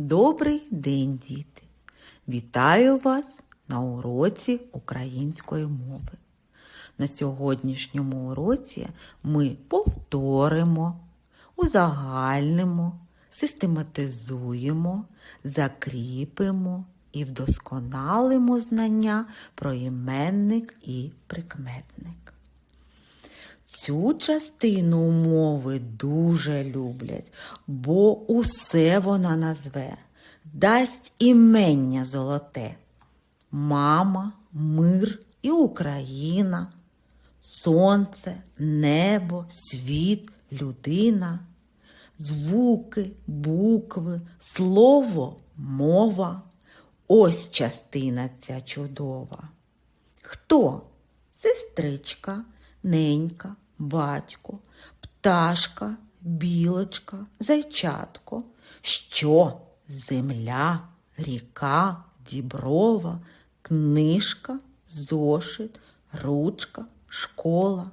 Добрий день, діти! Вітаю вас на уроці української мови. На сьогоднішньому уроці ми повторимо, узагальнимо, систематизуємо, закріпимо і вдосконалимо знання про іменник і прикметник. Цю частину мови дуже люблять, бо усе вона назве, дасть імення золоте. Мама, мир і Україна, сонце, небо, світ, людина, звуки, букви, слово, мова. Ось частина ця чудова. Хто? Сестричка, ненька, батько, пташка, білочка, зайчатко. Що? Земля, ріка, діброва, книжка, зошит, ручка, школа.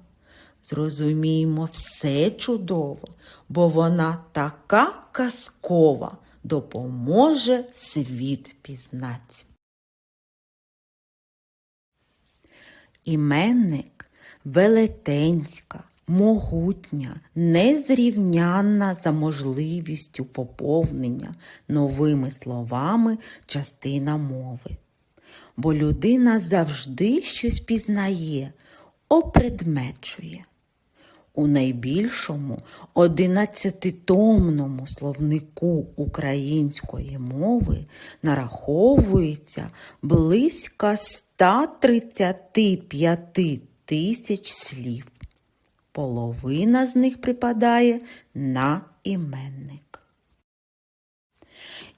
Зрозуміємо все чудово, бо вона така казкова, допоможе світ пізнать. Іменник велетенська, могутня, незрівнянна за можливістю поповнення новими словами частина мови. Бо людина завжди щось пізнає, опредмечує. У найбільшому одинадцятитомному словнику української мови нараховується близько 135 тисяч слів. Половина з них припадає на іменник.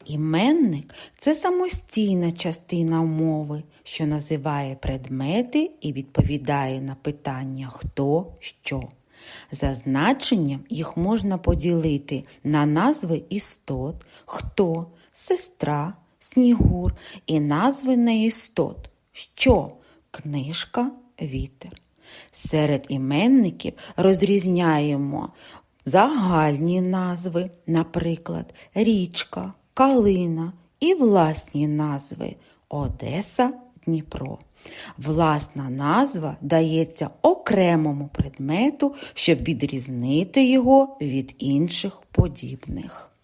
Іменник це самостійна частина мови, що називає предмети і відповідає на питання хто що. За значенням їх можна поділити на назви істот, хто, сестра, снігур і назви неістот, що, книжка, вітер. Серед іменників розрізняємо загальні назви, наприклад, річка, калина і власні назви Одеса, Дніпро. Власна назва дається окремому предмету, щоб відрізнити його від інших подібних.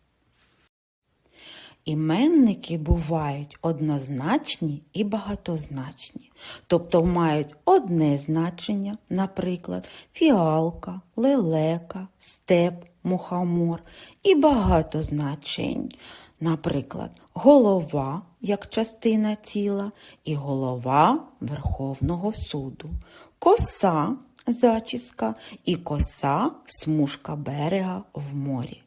Іменники бувають однозначні і багатозначні, тобто мають одне значення, наприклад, фіалка, лелека, степ, мухомор і багато значень, наприклад, голова як частина тіла і голова Верховного суду, коса зачіска і коса смужка берега в морі.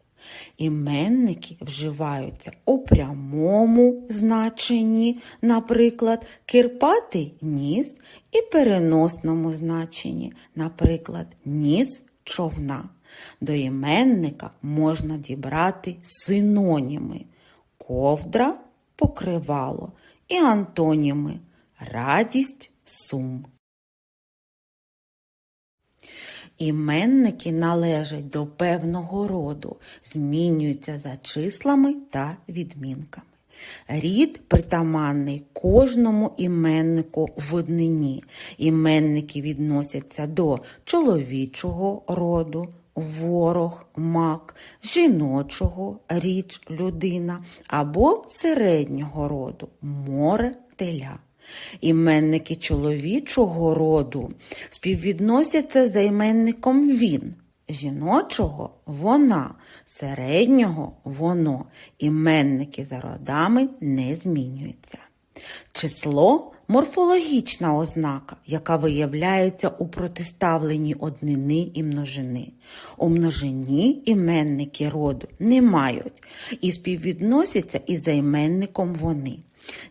Іменники вживаються у прямому значенні, наприклад, кирпатий ніс, і переносному значенні, наприклад, ніс човна. До іменника можна дібрати синоніми ковдра, покривало і антоніми радість, сум. Іменники належать до певного роду, змінюються за числами та відмінками. Рід притаманний кожному іменнику в однині. Іменники відносяться до чоловічого роду, ворог, мак, жіночого річ, людина або середнього роду море, теля. Іменники чоловічого роду співвідносяться за іменником він, жіночого вона, середнього воно. Іменники за родами не змінюються. Число морфологічна ознака, яка виявляється у протиставленні однини і множини. У множині іменники роду не мають і співвідносяться із займенником вони.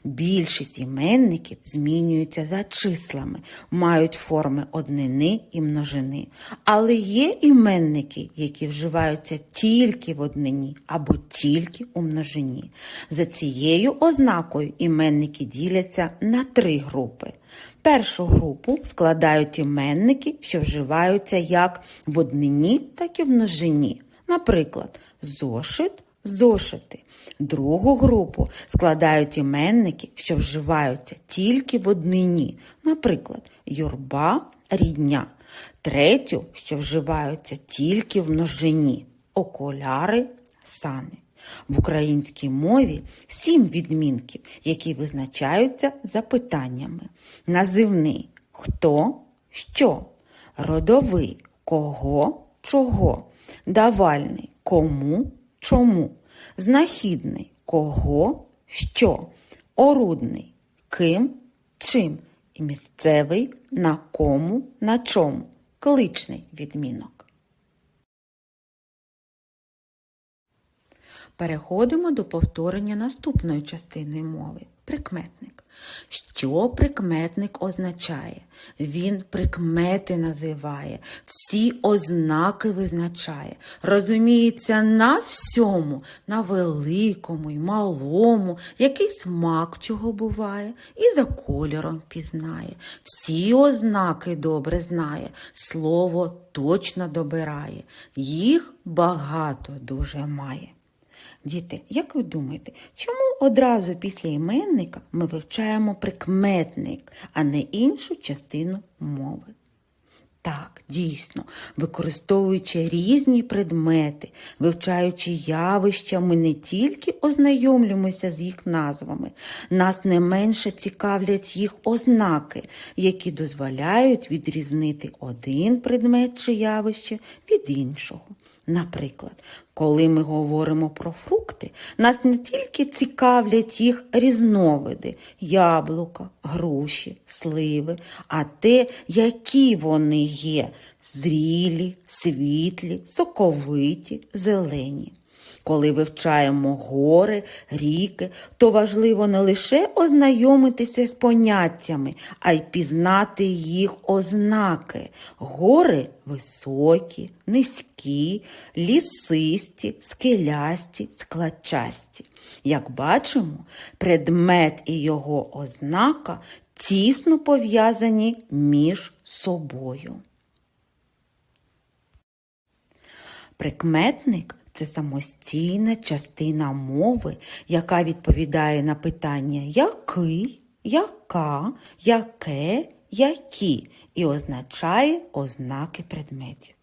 Більшість іменників змінюються за числами, мають форми однини і множини. Але є іменники, які вживаються тільки в однині або тільки у множині. За цією ознакою іменники діляться на три групи. Першу групу складають іменники, що вживаються як в однині, так і в множині. Наприклад, зошит, зошити. Другу групу складають іменники, що вживаються тільки в однині, наприклад, юрба, рідня. Третю, що вживаються тільки в множині окуляри, сани. В українській мові сім відмінків, які визначаються запитаннями. Називний хто, що, родовий кого, чого, давальний кому, чому, знахідний кого, що, орудний ким, чим і місцевий на кому, на чому, кличний відмінок. Переходимо до повторення наступної частини мови прикметник. Що прикметник означає? Він прикмети називає, всі ознаки визначає, розуміється на всьому, на великому й малому, який смак чого буває, і за кольором пізнає. Всі ознаки добре знає, слово точно добирає, їх багато дуже має. Діти, як ви думаєте, чому одразу після іменника ми вивчаємо прикметник, а не іншу частину мови? Так, дійсно, використовуючи різні предмети, вивчаючи явища, ми не тільки ознайомлюємося з їх назвами, нас не менше цікавлять їх ознаки, які дозволяють відрізнити один предмет чи явище від іншого. Наприклад, коли ми говоримо про фрукти, нас не тільки цікавлять їх різновиди яблука, груші, сливи, а те, які вони є зрілі, світлі, соковиті, зелені. Коли вивчаємо гори, ріки, то важливо не лише ознайомитися з поняттями, а й пізнати їх ознаки. Гори високі, низькі, лісисті, скелясті, складчасті. Як бачимо, предмет і його ознака тісно пов'язані між собою. Прикметник це самостійна частина мови, яка відповідає на питання який, яка, яке, які і означає ознаки предметів.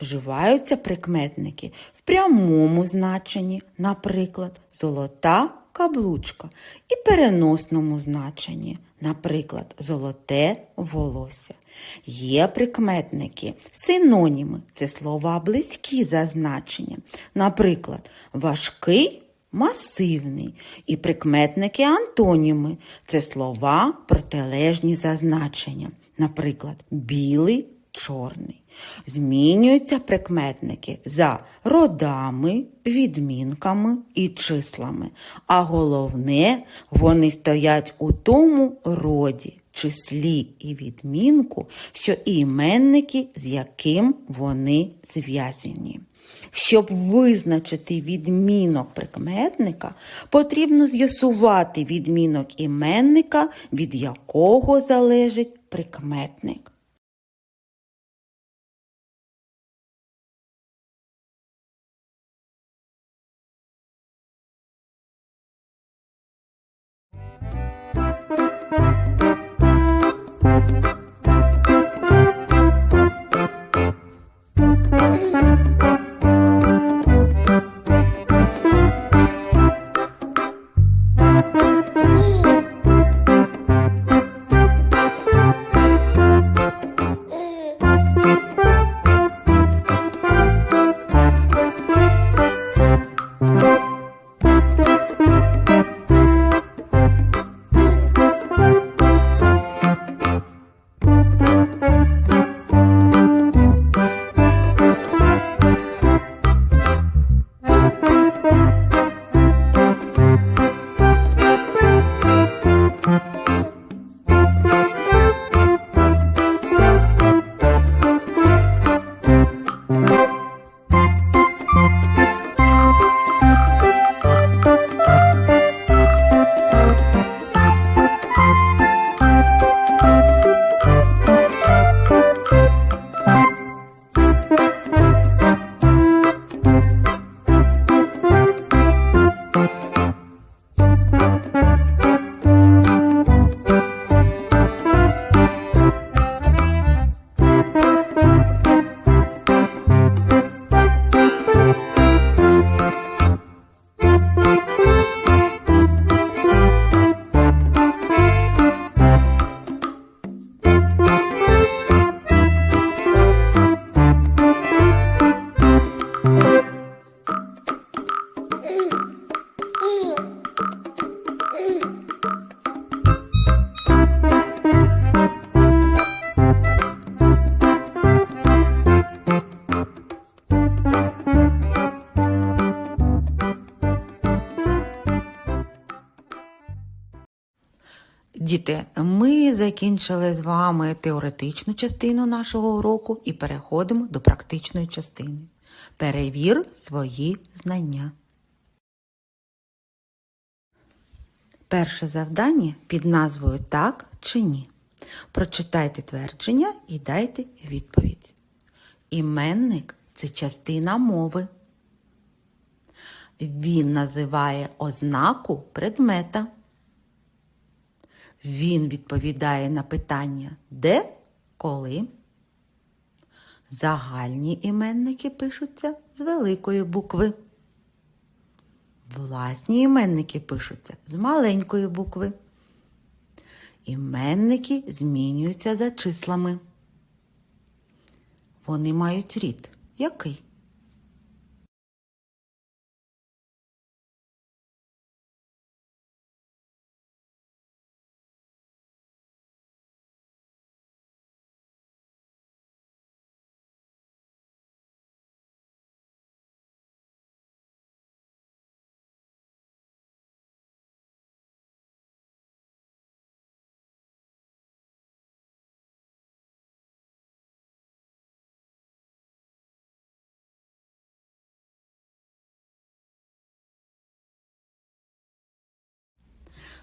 Вживаються прикметники в прямому значенні, наприклад, золота каблучка, і переносному значенні, наприклад, золоте волосся. Є прикметники, синоніми це слова близькі за значенням. Наприклад, важкий масивний. І прикметники антоніми це слова протилежні за значенням. Наприклад, білий, чорний. Змінюються прикметники за родами, відмінками і числами. А головне, вони стоять у тому роді, числі і відмінку, що і іменники, з яким вони зв'язані. Щоб визначити відмінок прикметника, потрібно з'ясувати відмінок іменника, від якого залежить прикметник. Діти, ми закінчили з вами теоретичну частину нашого уроку і переходимо до практичної частини. Перевір свої знання. Перше завдання під назвою Так чи ні. Прочитайте твердження і дайте відповідь. Іменник це частина мови. Він називає ознаку предмета. Він відповідає на питання де, коли. Загальні іменники пишуться з великої букви. Власні іменники пишуться з маленької букви. Іменники змінюються за числами. Вони мають рід. Який?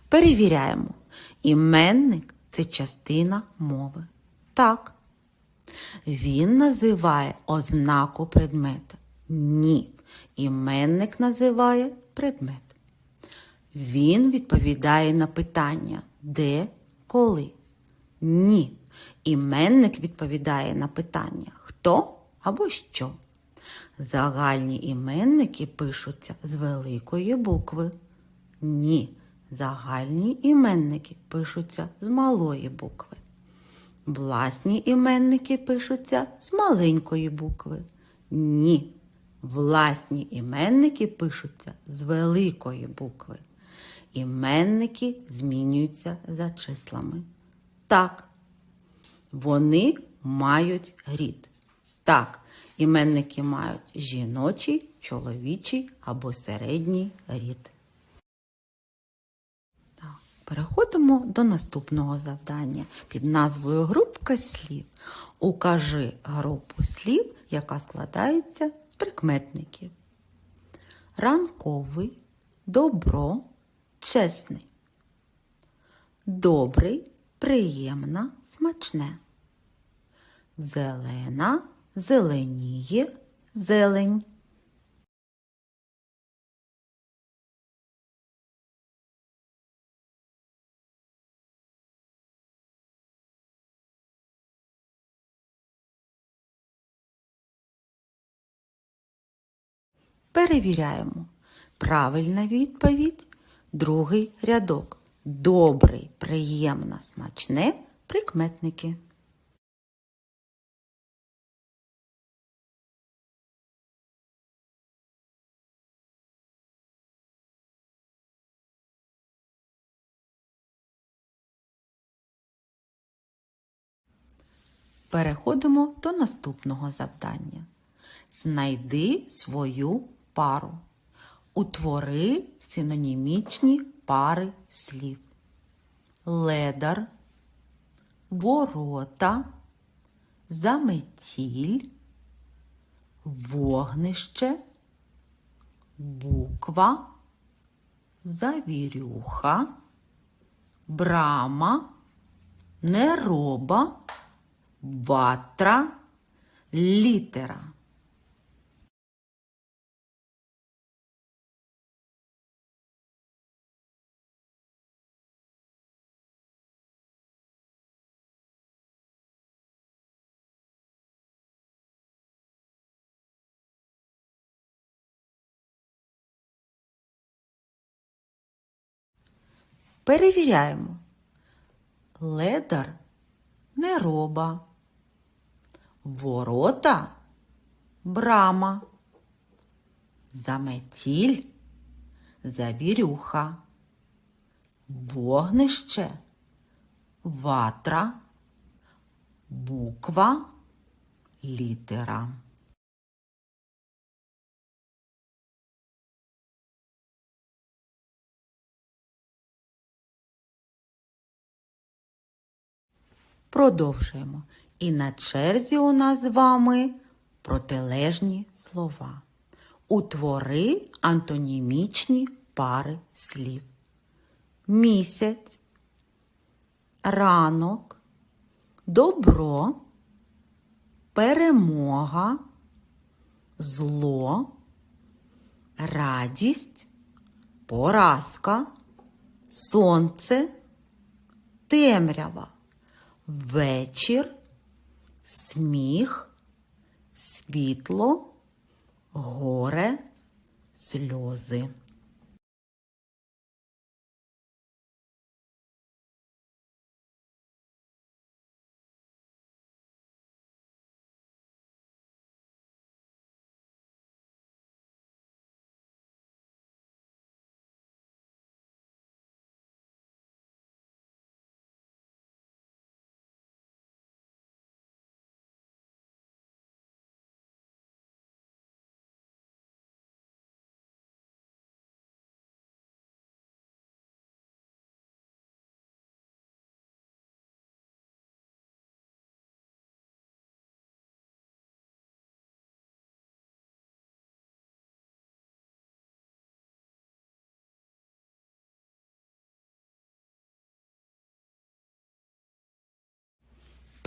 Перевіряємо. Іменник це частина мови. Так. Він називає ознаку предмета. Ні. Іменник називає предмет. Він відповідає на питання де, коли. Ні. Іменник відповідає на питання хто або що. Загальні іменники пишуться з великої букви. Ні. Загальні іменники пишуться з малої букви. Власні іменники пишуться з маленької букви. Ні. Власні іменники пишуться з великої букви. Іменники змінюються за числами. Так. Вони мають рід. Так, іменники мають жіночий, чоловічий або середній рід. Переходимо до наступного завдання під назвою Групка слів. Укажи групу слів, яка складається з прикметників. Ранковий, добро, чесний. Добрий, приємна, смачне. Зелена, зеленіє, зелень. Перевіряємо. Правильна відповідь. Другий рядок. Добрий, приємна, смачне прикметники. Переходимо до наступного завдання. Знайди свою пару. Утвори синонімічні пари слів. Ледар, ворота, заметіль, вогнище, буква, завірюха, брама, нероба, ватра, літера. Перевіряємо. Ледар нероба. Ворота брама. Заметіль завірюха. Вогнище ватра. Буква літера. Продовжуємо. І на черзі у нас з вами протилежні слова. Утвори антонімічні пари слів. Місяць, ранок, добро, перемога, зло, радість, поразка, сонце, темрява, вечір, сміх, світло, горе, сльози.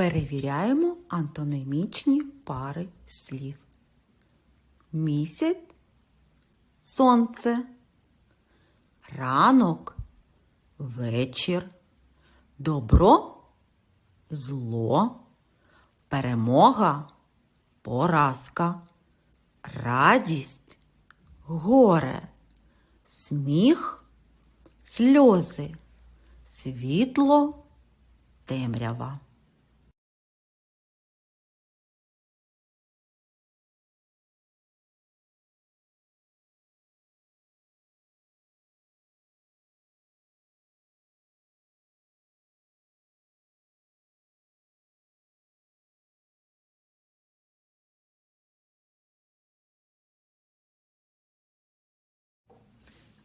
Перевіряємо антонімічні пари слів. Місяць, сонце, ранок, вечір, добро, зло, перемога, поразка, радість, горе, сміх, сльози, світло, темрява.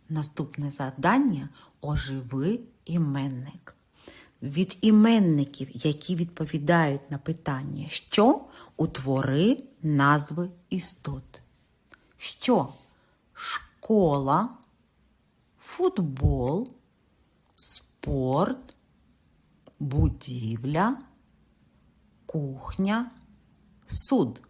Наступне завдання оживи іменник. Від іменників, які відповідають на питання, що утвори назви істот. Що? Школа, футбол, спорт, будівля, кухня, суд.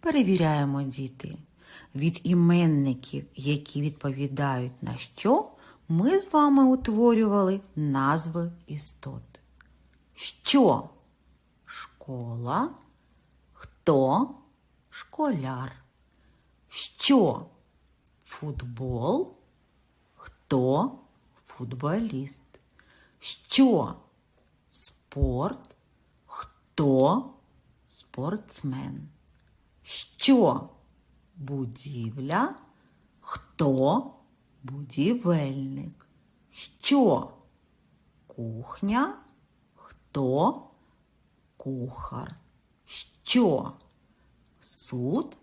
Перевіряємо діти. Від іменників, які відповідають на що, ми з вами утворювали назви істот. Що? Школа. Хто? Школяр. Що? Футбол. Хто? Футболіст. Що? Спорт. Хто? Спортсмен. Що? Будівля? Хто? Будівельник. Що? Кухня? Хто? Кухар. Що? Суд?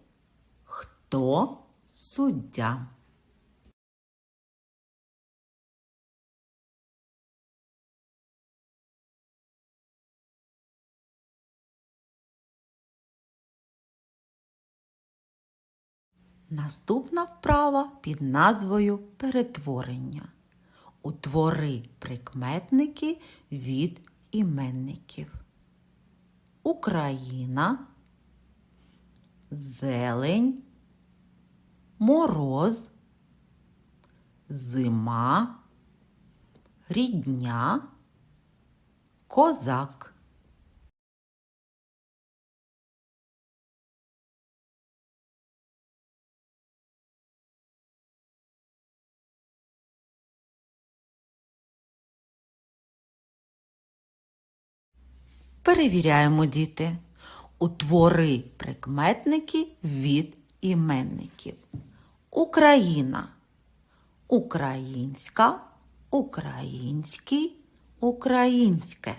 Хто? Суддя. Наступна вправа під назвою Перетворення. Утвори прикметники від іменників. Україна, зелень, мороз, зима, рідня, козак. Перевіряємо, діти. Утвори прикметники від іменників. Україна. Українська, український, українське.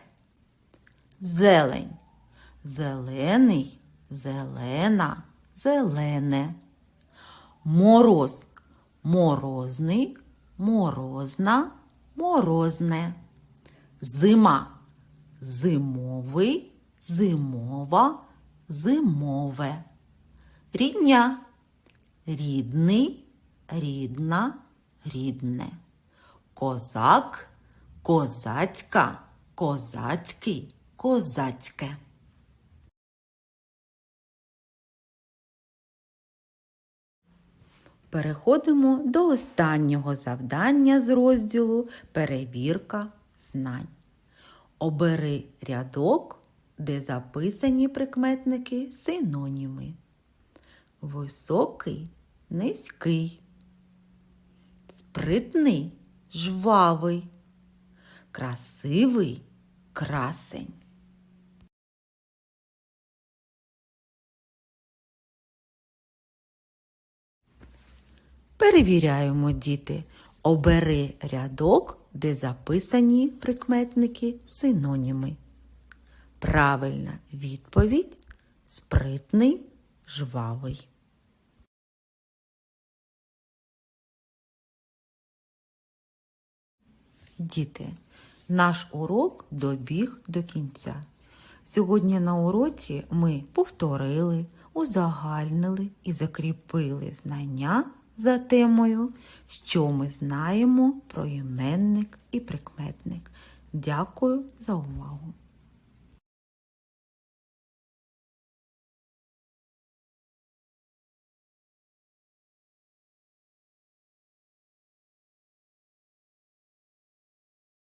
Зелень. Зелений, зелена, зелене. Мороз. Морозний, морозна, морозне. Зима. Зимовий, зимова, зимове. Рідня. Рідний, рідна, рідне. Козак, козацька, козацький, козацьке. Переходимо до останнього завдання з розділу Перевірка знань. Обери рядок, де записані прикметники синоніми. Високий, низький, спритний, жвавий, красивий, красень. Перевіряємо, діти. Обери рядок, де записані прикметники синоніми. Правильна відповідь спритний, жвавий. Діти, наш урок добіг до кінця. Сьогодні на уроці ми повторили, узагальнили і закріпили знання за темою, що ми знаємо про іменник і прикметник. Дякую за увагу!